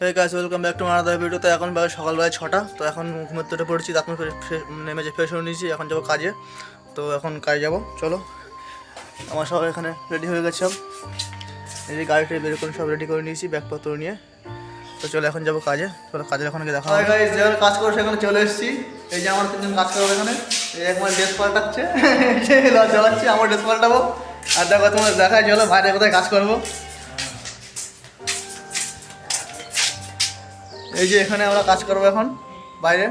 Hey guys welcome back to মারাদা video তো এখন বাজে সকালবেলা ছটা। তো এখন ঘুমের পড়েছি ফ্রেশ নেমে যে ফ্রেশ হয়ে নিয়েছি, এখন যাব কাজে। তো এখন কাজে যাব, চলো। আমার সব এখানে রেডি হয়ে গেছে সব। এই যে গাড়িটা বের করে সব রেডি করে নিয়েছি, ব্যাগপত্র নিয়ে। তো চলো এখন যাব কাজে। চলো কাজের ওখানে গিয়ে দেখা গাইস যেখানে কাজ করে সেখানে চলে এসেছি। এই যে আমার তিনজন কাজ করবে এখানে। এই এক আমার ড্রেস পাল্টাচ্ছে। এই লজ্জা আমার ড্রেস পাল্টাবো। আর দেখো তোমার দেখায়, চলো বাইরে কোথায় কাজ করব। এই যে এখানে আমরা কাজ করব এখন, বাইরে।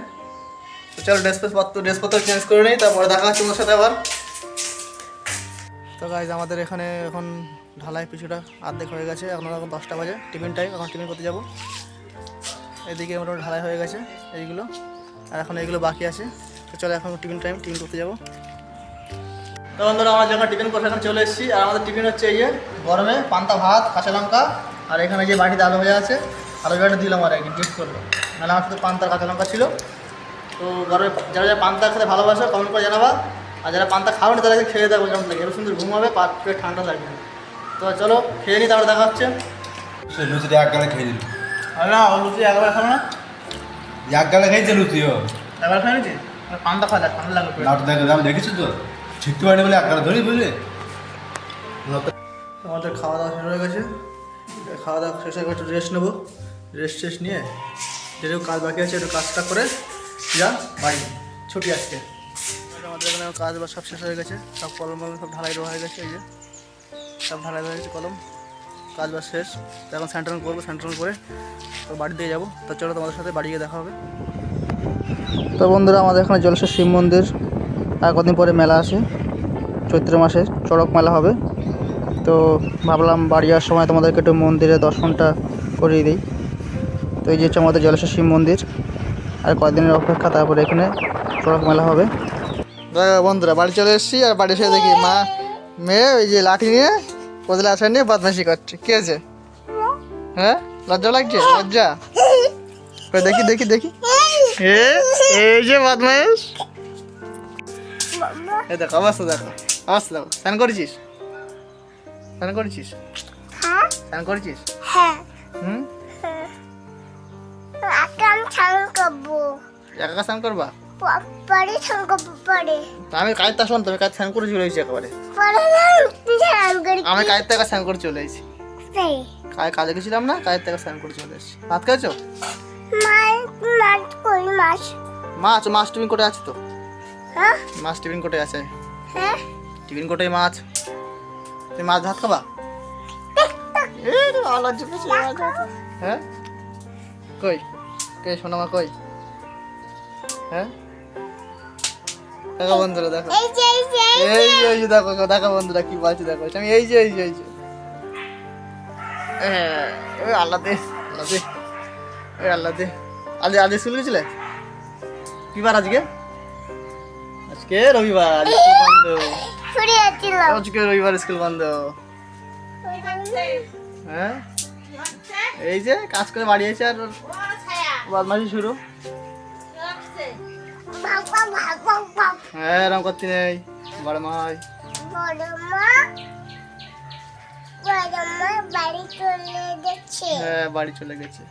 তো চলো ড্রেস ফ্রেস পত্র ড্রেস পত্র চেঞ্জ করে নিই, তারপরে দেখা হচ্ছে তোমার সাথে আবার। তো গাইজ আমাদের এখানে এখন ঢালাই পিছুটা আর্ধেক হয়ে গেছে, এখন এখন দশটা বাজে, টিফিন টাইম এখন টিফিন করতে যাব। এদিকে মোটামুটি ঢালাই হয়ে গেছে এইগুলো, আর এখন এইগুলো বাকি আছে। তো চলো এখন টিফিন টাইম টিফিন করতে যাব। তো বন্ধুরা, আমরা যখন টিফিন করতে এখন চলে এসেছি, আর আমাদের টিফিন হচ্ছে এই যে গরমে পান্তা ভাত, কাঁচা লঙ্কা, আর এখানে যে বাটিতে আলু ভাজা আছে। আলু ভাজাটা দিলাম আর একদিন গিফট করল নাহলে আমার শুধু পান্তা আর কাঁচা লঙ্কা ছিল। তো গরমে যারা যারা পান্তা খেতে ভালোবাসো কমেন্ট করে জানাবা। আর যারা পান্তা খাও না তাদেরকে খেয়ে দেখো যেমন লাগে। এবার সুন্দর ঘুমাবে পাট পেট ঠান্ডা লাগবে। তো চলো খেয়ে নিই তারপর দেখা হচ্ছে। সে লুচিটা এক গালে খেয়ে দিল আর না ও লুচি একবার খাব না। এক গালে খেয়েছে লুচিও একবার খাই নিচ্ছি পান্তা খাওয়া যায় ঠান্ডা লাগবে। নাট দেখে আমি দেখেছি তো? শিখতে পারিনি বলে এক গালে ধরি বুঝলি আমাদের খাওয়া দাওয়া শেষ হয়ে গেছে। খাওয়া দাওয়া শেষ হয়ে গেছে রেস্ট নেব। রেস্ট টেস্ট নিয়ে যেটুকু কাজ বাকি আছে একটু কাজটা করে যা বাড়ি। ছুটি আজকে। আমাদের এখানে কাজ বা সব শেষ হয়ে গেছে। সব কলম সব ঢালাই দেওয়া হয়ে গেছে এই যে। সব ঢালাই দেওয়া হয়েছে কলম। কাজ বাজ শেষ। তো এখন সেন্টার করব সেন্টার করে তো বাড়ি দিয়ে যাব। তো চলো তোমাদের সাথে বাড়ি গিয়ে দেখা হবে। তো বন্ধুরা আমাদের এখানে জলসের শিব মন্দির। আর কদিন পরে মেলা আছে। চৈত্র মাসে চড়ক মেলা হবে। তো ভাবলাম বাড়ি যাওয়ার সময় তোমাদেরকে একটু মন্দিরে দর্শনটা করিয়ে দিই। এই যে হচ্ছে আমাদের জলেশ্বর শিব মন্দির আর কয়েকদিনের অপেক্ষা তারপরে এখানে চড়ক মেলা হবে। বন্ধুরা বাড়ি চলে এসেছি আর বাড়ি এসে দেখি মা মেয়ে ওই যে লাঠি নিয়ে কোদলে আসা নিয়ে বদমাশি করছে। কে আছে হ্যাঁ? লজ্জা লাগছে? লজ্জা? দেখি দেখি দেখি। এ এই যে বদমাইশ। এই দেখো অবস্থা দেখো অবস্থা দেখো। স্নান করেছিস? স্নান করেছিস? হ্যাঁ। স্নান করেছিস? হ্যাঁ। হুম? একা স্নান করবা? পরে স্নান করব পরে আমি কাজটা আসলাম তুমি কাজ স্নান করে চলে এসেছি একেবারে। আমি কাজের থেকে স্নান করে চলে এসেছি কাজ কাজে গেছিলাম না কাজের থেকে স্নান করে চলে এসেছি ভাত খেয়েছো? মাছ। মাছ কই মাছ টিফিন কোটে আছে তো? হ্যাঁ? মাছ টিফিন কোটে আছে? হ্যাঁ? টিফিন কোটে মাছ? তুমি মাছ ভাত খাবা। হ্যাঁ? কই? কে সোনামা কই? হ্যাঁ? দেখো বন্ধুরা দেখো। এই যে এই যে এই যে। দেখো দেখো বন্ধুরা কি বলছি দেখো। আমি এই যে এই যে এই যে। ওই আল্লাহ দে আল্লাহ দে ওই আল্লাহ দে আজ আজ স্কুল গেছিলে? কি বার আজকে? আজকে রবিবার স্কুল বন্ধ। আজকে রবিবার স্কুল বন্ধ। হ্যাঁ? এই যে কাজ করে বাড়ি এসে আর বদমাশি শুরু। হ্যাঁ এরকম করতে নেই। বড় বড় মা বড় মা বাড়ি চলে গেছে। হ্যাঁ বাড়ি চলে গেছে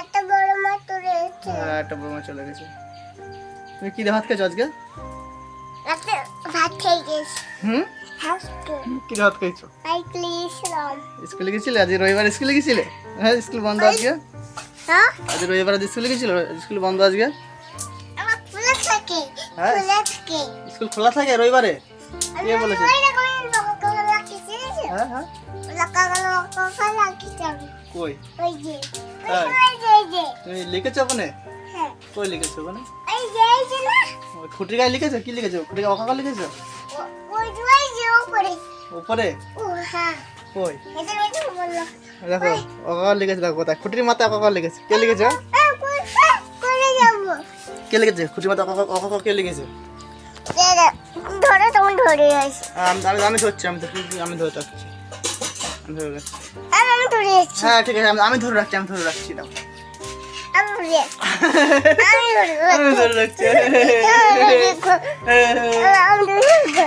একটা বড় মা চলে গেছে। হ্যাঁ একটা বৌমা চলে গেছে তুমি কি দিয়ে ভাত খেয়েছো আজকে? রাতে ভাত খেয়ে গেছি হুম? কি ভাত খেয়েছো? স্কুলে গেছিলে? আজ রবিবার স্কুলে গেছিলে? হ্যাঁ স্কুল বন্ধ আজকে। হ্যাঁ? আজ রবিবার স্কুলে গেছিল? স্কুল বন্ধ আজকে? হ্যাঁ। স্কুল খোলা থাকে রবিবারে? কে বলেছে? হ্যাঁ হ্যাঁ। কই? ওই যে তাই? ওই যে ওই যে। তুমি লিখেছো ওখানে? হ্যাঁ। কই লিখেছো ওখানে? খুঁটির গায়ে লিখেছো? কি লিখেছো? খুঁটির গায়ে অকাকা লিখেছো? উপরে হ্যাঁ। কই? দেখো অকাকা লিখেছে দেখো কোথায়। খুঁটির মাথায় অকাকা লিখেছে। কে লিখেছো? কে মাথায় অকাকা অকাকা কে দাদা, ধরো তুমি ধরে আসি আমি আমি ধরছি আমি আমি ধরে রাখছি আমি ধরে রাখছি আমি ধরে আসছি হ্যাঁ ঠিক আছে আমি- ধরে রাখছি আমি ধরে রাখছি দাও আমি ধরে রাখছি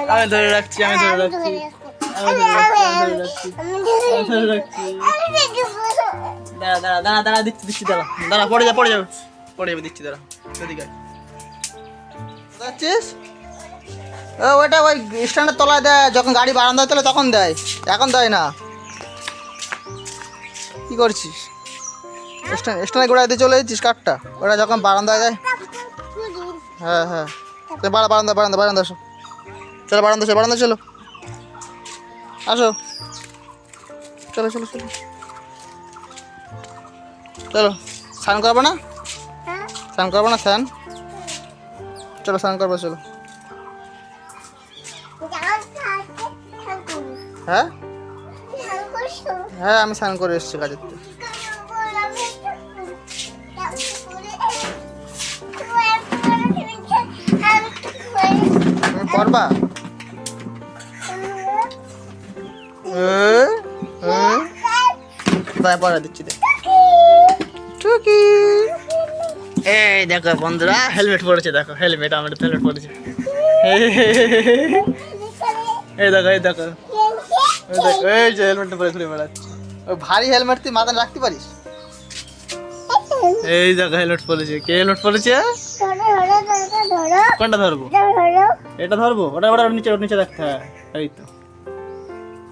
আমি ধরে রাখছি আমি ধরে রাখছি রাখছি রাখছি রাখছি দাঁড়া দাঁড়া দাঁড়া দাঁড়া দিচ্ছি দিচ্ছি দাঁড়া দাঁড়া পড়ে যা পড়ে যাবে পড়ে যাবে দিচ্ছি দাঁড়া ও ওটা ওই স্ট্যান্ডের তলায় দেয়, যখন গাড়ি বারান্দায় তোলে তখন দেয়। এখন দেয় না। কি করছিস? স্ট্যান্ড, স্ট্যান্ডে গোড়ায় দিয়ে চলে যাচ্ছিস কাঠটা? ওটা যখন বারান্দায় দেয় হ্যাঁ হ্যাঁ। বারা বারান্দা বারান্দা বারান্দা, আসো। চলো বারান্দা চলো বারান্দা, চলো। আসো। চলো চলো চলো। চলো, স্নান করব না? স্নান করব না স্নান চলো স্নান করব চলো। হ্যাঁ? হ্যাঁ আমি স্নান করে এসেছি কাজের থেকে। তুমি করবা? তাই পরে দিচ্ছি দেখ টুকি। এই দেখো বন্ধুরা, হেলমেট পরেছে, দেখো, হেলমেট, আমার হেলমেট পরেছে। এই দেখো এই দেখো। এই যে হেলমেটটা পরে ঘুরে বেড়াচ্ছে। ভারী হেলমেট তুই মাথায় রাখতে পারিস? এই দেখো, হেলমেট পরেছে। কে হেলমেট পরেছে? কোনটা ধরবো? এটা ধরবো? ওটা ওটা নিচে ওর নিচে রাখতে হ্যাঁ। এই তো।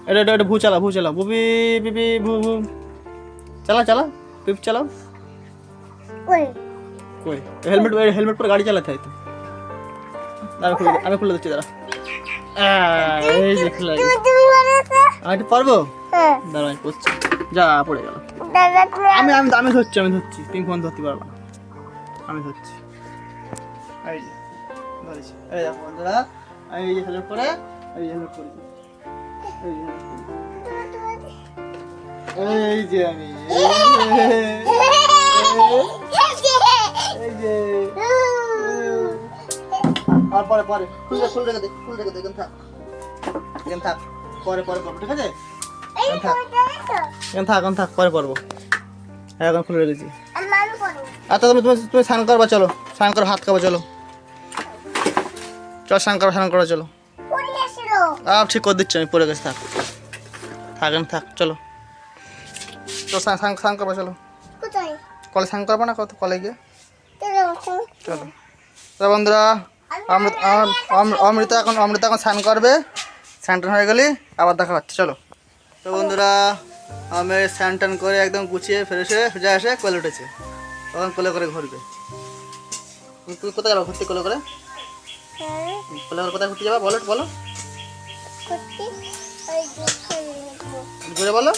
এটা এটা এটা, ভু চালা ভু চালা। বুবি বিবি ভু ভু। চালা চালা পিপ চালাও কই? হেলমেট হেলমেট পরে গাড়ি চালাতে হয় তো। আমি খুলে আমি খুলে দিচ্ছি, দাঁড়া। এই যে খুলে। আমি একটু পারব? দাঁড়া, আমি করছি। যা, পড়ে গেল। আমি আমি আমি ধরছি আমি ধরছি। তুমি ফোন ধরতে পারব আমি ধরছি। এই যে, ধরেছি। এই দেখো যে হেলমেট পরে, এই হেলমেট পরেছি। এই যে আমি। পরে পরে খুল খুল রেখে দে খুল রেখে দে এখানে থাক। এখানে থাক পরে পরে করব ঠিক আছে? এখানে থাক। এখানে থাক এখন থাক পরে করব। হ্যাঁ এখন খুলে রেখেছি। আচ্ছা তুমি তুমি তুমি স্নান করবা চলো। স্নান করো হাত খাব চলো। চল স্নান করো স্নান করো চলো। আপ ঠিক করে দিচ্ছি আমি পড়ে গেছি থাক। থাকেন থাক চলো। চলো স্নান স্নান করব চলো। কলে স্নান করব না কত কলে গিয়ে? চলো। তো বন্ধুরা অমৃত অমৃত এখন অমৃত এখন স্নান করবে। স্নান টান হয়ে গেলে আবার দেখা হচ্ছে চলো। তো বন্ধুরা আমি স্নান টান করে একদম গুছিয়ে হয়ে সোজা এসে কোলে উঠেছে। তখন কোলে করে ঘুরবে। তুমি কোথায় যাব ঘুরতে কোলে করে? কোলে করে কোথায় ঘুরতে যাবা? বলো বলো। ঘুরে বলো।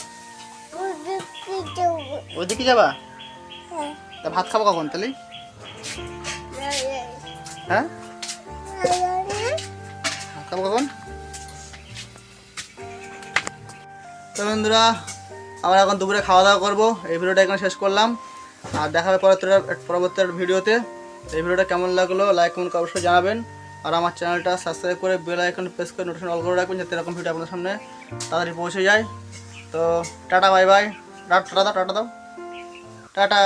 ওইদিকে যাবা। তা ভাত খাব কখন তাহলে? হ্যাঁ ভাত তো বন্ধুরা, আমরা এখন দুপুরে খাওয়া দাওয়া করব। এই ভিডিওটা এখানে শেষ করলাম। আর দেখা হবে পরবর্তী পরবর্তী ভিডিওতে। এই ভিডিওটা কেমন লাগল লাইক কমেন্ট অবশ্যই জানাবেন। আর আমার চ্যানেলটা সাবস্ক্রাইব করে বেল আইকন প্রেস করে নোটিফিকেশন অল করে রাখবেন, যাতে এরকম ভিডিও আপনার সামনে তাড়াতাড়ি পৌঁছে যায়। তো টাটা বাই বাই টাটা দাও টাটা দাও। টাটা।